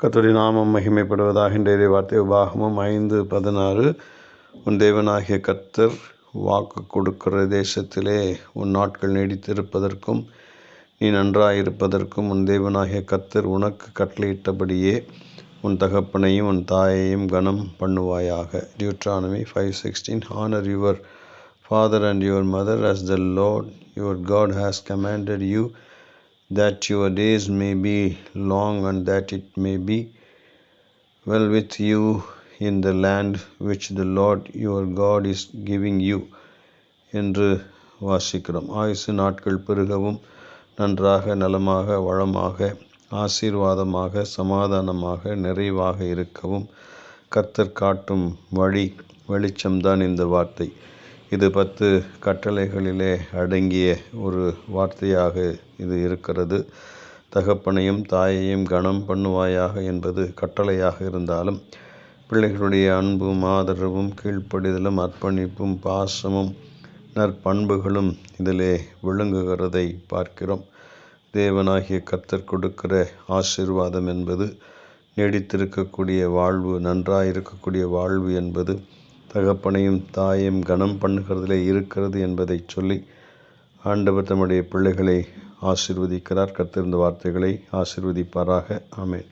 கர்த்தருடைய நாமம் மகிமைப்படுவதாக இன்றைய வார்த்தை உபாகமம் ஐந்து பதினாறு. உன் தேவனாகிய கர்த்தர் வாக்கு கொடுக்கிற தேசத்திலே உன் நாட்கள் நீடித்திருப்பதற்கும் நீ நன்றாயிருப்பதற்கும் உன் தேவனாகிய கர்த்தர் உனக்கு கட்டளையிட்டபடியே உன் தகப்பனையும் உன் தாயையும் கனம் பண்ணுவாயாக. Deuteronomy five sixteen honour your father and your mother as the Lord your God has commanded you that your days may be long and that it may be well with you in the land which the Lord your God is giving you. என்று வாசிக்கிறோம் ஆயுசு நாட்கள் பெருகவும் நன்றாக நலமாக வளமாக ஆசீர்வாதமாக சமாதானமாக நிறைவாக இருக்கவும் கத்தர் காட்டும் வழி வெளிச்சம்தான் இந்த வார்த்தை இது பத்து கட்டளைகளிலே அடங்கிய ஒரு வார்த்தையாக இது இருக்கிறது. தகப்பனையும் தாயையும் கனம் பண்ணுவாயாக என்பது கட்டளையாக இருந்தாலும் பிள்ளைகளுடைய அன்பும் ஆதரவும் கீழ்ப்படிதலும் அர்ப்பணிப்பும் பாசமும் நற்பண்புகளும் இதிலே விளங்குகிறதை பார்க்கிறோம். தேவனாகிய கர்த்தர் கொடுக்கிற ஆசீர்வாதம் என்பது நீடித்திருக்கக்கூடிய வாழ்வு நன்றாயிருக்கக்கூடிய வாழ்வு என்பது தகப்பனையும் தாயையும் கனம் பண்ணுகிறதிலே இருக்கிறது என்பதை சொல்லி ஆண்டவர் தம்முடைய பிள்ளைகளை ஆசிர்வதிக்கிறார். கத்திருந்த வார்த்தைகளை ஆசிர்வதிப்பாராக. ஆமேன்.